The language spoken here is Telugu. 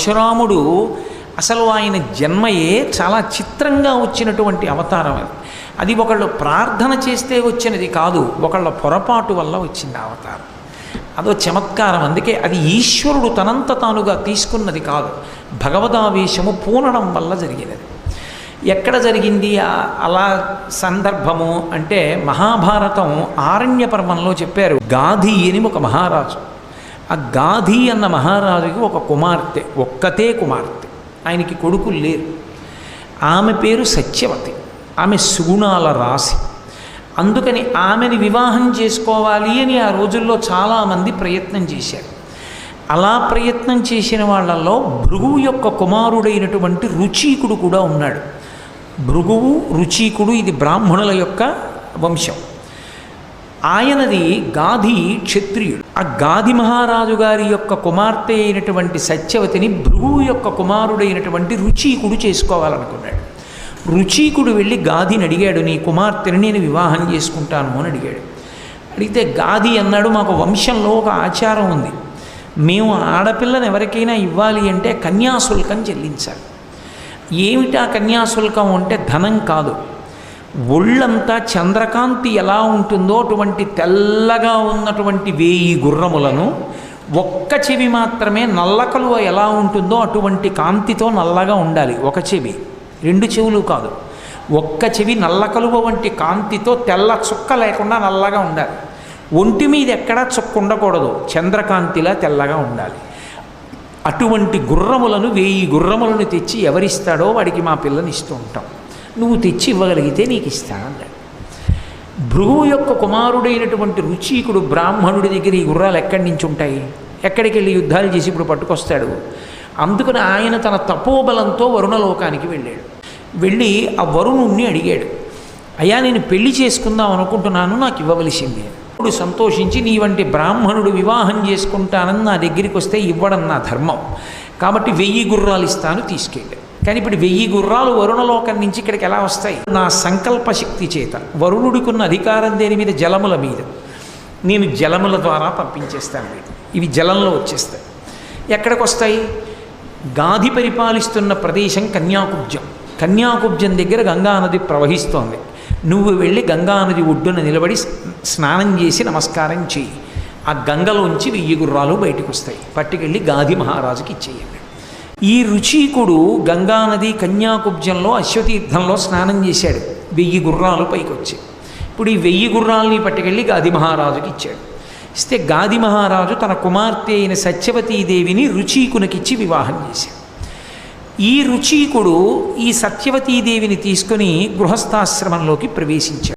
పరశురాముడు అసలు ఆయన జన్మయే చాలా చిత్రంగా వచ్చినటువంటి అవతారం అది. అది ఒకళ్ళు ప్రార్థన చేస్తే వచ్చినది కాదు ఒకళ్ళ పొరపాటు వల్ల వచ్చింది అవతారం. అదో చమత్కారం అందుకే అది ఈశ్వరుడు తనంత తానుగా తీసుకున్నది కాదు. భగవదావేశము పూనడం వల్ల జరిగినది. ఎక్కడ జరిగింది అలా సందర్భము అంటే మహాభారతం ఆరణ్య పర్వంలో చెప్పారు. గాధి అని ఒక మహారాజు. ఆ గాధి అన్న మహారాజుకి ఒక కుమార్తె ఒక్కతే కుమార్తె. ఆయనకి కొడుకులు లేరు. ఆమె పేరు సత్యవతి. ఆమె సుగుణాల రాశి. అందుకని ఆమెని వివాహం చేసుకోవాలి అని ఆ రోజుల్లో చాలామంది ప్రయత్నం చేశారు. అలా ప్రయత్నం చేసిన వాళ్ళల్లో భృగువు యొక్క కుమారుడైనటువంటి రుచీకుడు కూడా ఉన్నాడు. భృగువు రుచీకుడు ఇది బ్రాహ్మణుల యొక్క వంశం. ఆయనది గాధి క్షత్రియుడు. ఆ గాది మహారాజు గారి యొక్క కుమార్తె అయినటువంటి సత్యవతిని భృగు యొక్క కుమారుడైనటువంటి రుచీకుడు చేసుకోవాలనుకున్నాడు. రుచీకుడు వెళ్ళి గాదిని అడిగాడు నీ కుమార్తెని నేను వివాహం చేసుకుంటాను అని అడిగాడు. అడిగితే గాది అన్నాడు మాకు వంశంలో ఒక ఆచారం ఉంది. మేము ఆడపిల్లని ఎవరికైనా ఇవ్వాలి అంటే కన్యాశుల్కం చెల్లించాలి. ఏమిటా కన్యాశుల్కం అంటే ధనం కాదు. ఒళ్ళంతా చంద్రకాంతి ఎలా ఉంటుందో అటువంటి తెల్లగా ఉన్నటువంటి వేయి గుర్రములను ఒక్క చెవి మాత్రమే నల్ల కలువ ఎలా ఉంటుందో అటువంటి కాంతితో నల్లగా ఉండాలి. ఒక చెవి. రెండు చెవులు కాదు. ఒక్క చెవి నల్ల కలువ వంటి కాంతితో తెల్ల చుక్క లేకుండా నల్లగా ఉండాలి. ఒంటి మీద ఎక్కడా చుక్క ఉండకూడదు. చంద్రకాంతిలా తెల్లగా ఉండాలి. అటువంటి గుర్రములను వేయి గుర్రములను తెచ్చి ఎవరిస్తాడో వాడికి మా పిల్లని ఇస్తూ ఉంటాం. నువ్వు తెచ్చి ఇవ్వగలిగితే నీకు ఇస్తా అన్నాడు భృగువు యొక్క కుమారుడైనటువంటి రుచీకుడు బ్రాహ్మణుడి దగ్గర ఈ గుర్రాలు ఎక్కడి నుంచి ఉంటాయి? ఎక్కడికి వెళ్ళి యుద్ధాలు చేసి ఇప్పుడు పట్టుకొస్తాడు? అందుకని ఆయన తన తపోబలంతో వరుణలోకానికి వెళ్ళాడు. వెళ్ళి ఆ వరుణుణ్ణి అడిగాడు అయ్యా నేను పెళ్ళి చేసుకుందాం అనుకుంటున్నాను నాకు ఇవ్వవలసింది. ఇప్పుడు సంతోషించి నీ వంటి బ్రాహ్మణుడు వివాహం చేసుకుంటానని నా దగ్గరికి వస్తే ఇవ్వడం నా ధర్మం. కాబట్టి వెయ్యి గుర్రాలు ఇస్తాను తీసుకెళ్ళాడు కానీ ఇప్పుడు వెయ్యి గుర్రాలు వరుణలోకం నుంచి ఇక్కడికి ఎలా వస్తాయి? నా సంకల్ప శక్తి చేత. వరుణుడికున్న అధికారం దేని మీద? జలముల మీద. నేను జలముల ద్వారా పంపించేస్తాను ఇవి జలంలో వచ్చేస్తాయి. ఎక్కడికి వస్తాయి? గాధి పరిపాలిస్తున్న ప్రదేశం కన్యాకుబ్జం. కన్యాకుబ్జం దగ్గర గంగానది ప్రవహిస్తోంది. నువ్వు వెళ్ళి గంగానది ఒడ్డున నిలబడి స్నానం చేసి నమస్కారం చేయి. ఆ గంగలోంచి వెయ్యి గుర్రాలు బయటకు వస్తాయి. పట్టుకెళ్ళి గాధి మహారాజుకి ఇచ్చేయండి. ఈ రుచీకుడు గంగానది కన్యాకుబ్జంలో అశ్వతీర్థంలో స్నానం చేశాడు. వెయ్యి గుర్రాలు పైకి వచ్చాయి ఇప్పుడు ఈ వెయ్యి గుర్రాలని పట్టుకెళ్ళి గాది మహారాజుకి ఇచ్చాడు. ఇస్తే గాది మహారాజు తన కుమార్తె అయిన సత్యవతీదేవిని రుచీకునికిచ్చి వివాహం చేశాడు. ఈ రుచీకుడు ఈ సత్యవతీదేవిని తీసుకుని గృహస్థాశ్రమంలోకి ప్రవేశించాడు.